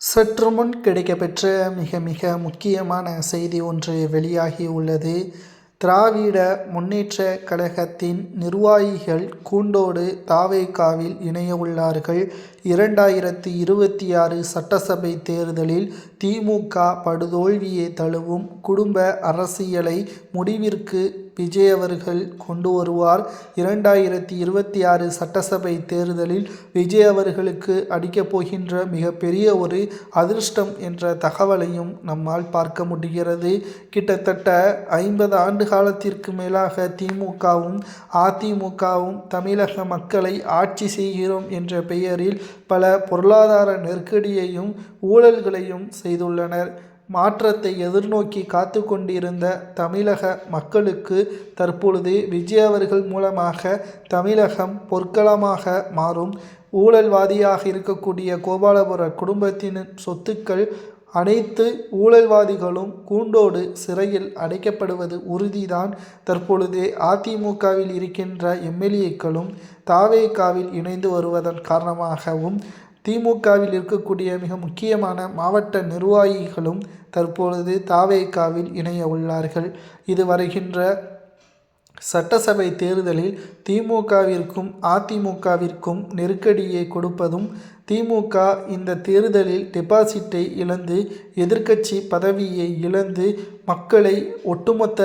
சற்று முன் கிடைக்கப்பெற்ற மிக மிக முக்கியமான செய்தி ஒன்று வெளியாகி உள்ளது. திராவிட முன்னேற்ற கழகத்தின் நிர்வாகிகள் கூண்டோடு தாவேகாவில் இணைய உள்ளார்கள் இரண்டாயிரத்தி இருபத்தி ஆறு சட்டசபை தேர்தலில் திமுக படுதோல்வியை தழுவும் குடும்ப அரசியலை முடிவிற்கு விஜய் அவர்கள் கொண்டு வருவார். இரண்டாயிரத்தி இருபத்தி ஆறு சட்டசபை தேர்தலில் விஜய் அவர்களுக்கு அடிக்கப் போகின்ற மிகப்பெரிய ஒரு அதிர்ஷ்டம் என்ற தகவலையும் நம்மால் பார்க்க முடிகிறது. கிட்டத்தட்ட ஐம்பது ஆண்டு காலத்திற்கு மேலாக திமுகவும் அதிமுகவும் தமிழக மக்களை ஆட்சி செய்கிறோம் என்ற பெயரில் பல பொருளாதார நெருக்கடியையும் ஊழல்களையும் செய்துள்ளனர். மாற்றத்தை எதிர்நோக்கி காத்து கொண்டிருந்த தமிழக மக்களுக்கு தற்பொழுது விஜய் அவர்கள் மூலமாக தமிழகம் பொற்களமாக மாறும். ஊழல்வாதியாக இருக்கக்கூடிய கோபாலபுர குடும்பத்தின் சொத்துக்கள் அனைத்து ஊழல்வாதிகளும் கூண்டோடு சிறையில் அடைக்கப்படுவது உறுதிதான். தற்பொழுது அதிமுகவில் இருக்கின்ற எம்எல்ஏக்களும் தாவேகாவில் இணைந்து வருவதன் காரணமாகவும் திமுகவில் இருக்கக்கூடிய மிக முக்கியமான மாவட்ட நிர்வாகிகளும் தற்பொழுது தாவேகாவில் இணைய உள்ளார்கள். இது வருகின்ற சட்டசபை தேர்தலில் திமுகவிற்கும் அதிமுகவிற்கும் நெருக்கடியை கொடுப்பதும் திமுக இந்த தேர்தலில் டெபாசிட்டை இழந்து எதிர்க்கட்சி பதவியை இழந்து மக்களை ஒட்டுமொத்த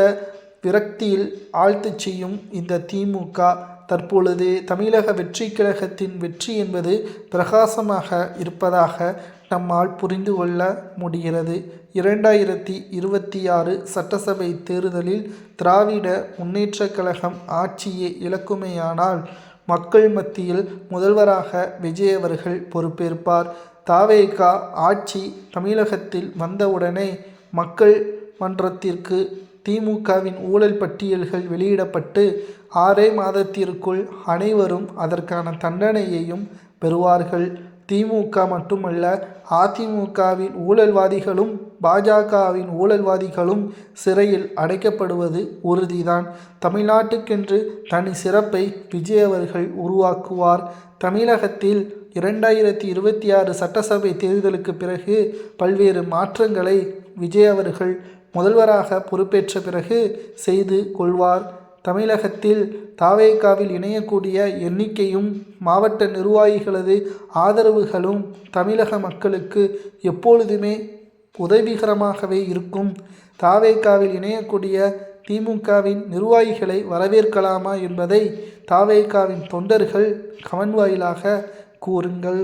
விரக்தியில் ஆழ்த்துச் செய்யும் இந்த திமுக தற்பொழுது தமிழக வெற்றி கழகத்தின் வெற்றி என்பது பிரகாசமாக இருப்பதாக நம்மால் புரிந்து கொள்ள முடிகிறது. இரண்டாயிரத்தி இருபத்தி ஆறு சட்டசபை தேர்தலில் திராவிட முன்னேற்றக் கழகம் ஆட்சியை இழக்குமேயானால் மக்கள் மத்தியில் முதல்வராக விஜய் அவர்கள் பொறுப்பேற்பார். தாவேகா ஆட்சி தமிழகத்தில் வந்தவுடனே மக்கள் மன்றத்திற்கு திமுகவின் ஊழல் பட்டியல்கள் வெளியிடப்பட்டு ஆறே மாதத்திற்குள் அனைவரும் அதற்கான தண்டனையையும் பெறுவார்கள். திமுக மட்டுமல்ல அதிமுகவின் ஊழல்வாதிகளும் பாஜகவின் ஊழல்வாதிகளும் சிறையில் அடைக்கப்படுவது உறுதிதான். தமிழ்நாட்டுக்கென்று தனி சிறப்பை விஜய் அவர்கள் உருவாக்குவார். தமிழகத்தில் இரண்டாயிரத்தி இருபத்தி ஆறு சட்டசபை தேர்தலுக்கு பிறகு பல்வேறு மாற்றங்களை விஜய் அவர்கள் முதல்வராக பொறுப்பேற்ற பிறகு செய்து கொள்வார். தமிழகத்தில் தாவேகாவில் இணையக்கூடிய எண்ணிக்கையும் மாவட்ட நிர்வாகிகளது ஆதரவுகளும் தமிழக மக்களுக்கு எப்பொழுதுமே உதவிகரமாகவே இருக்கும். தாவேகாவில் இணையக்கூடிய திமுகவின் நிர்வாகிகளை வரவேற்கலாமா என்பதை தாவேகாவின் தொண்டர்கள் கமன் வாயிலாக கூறுங்கள்.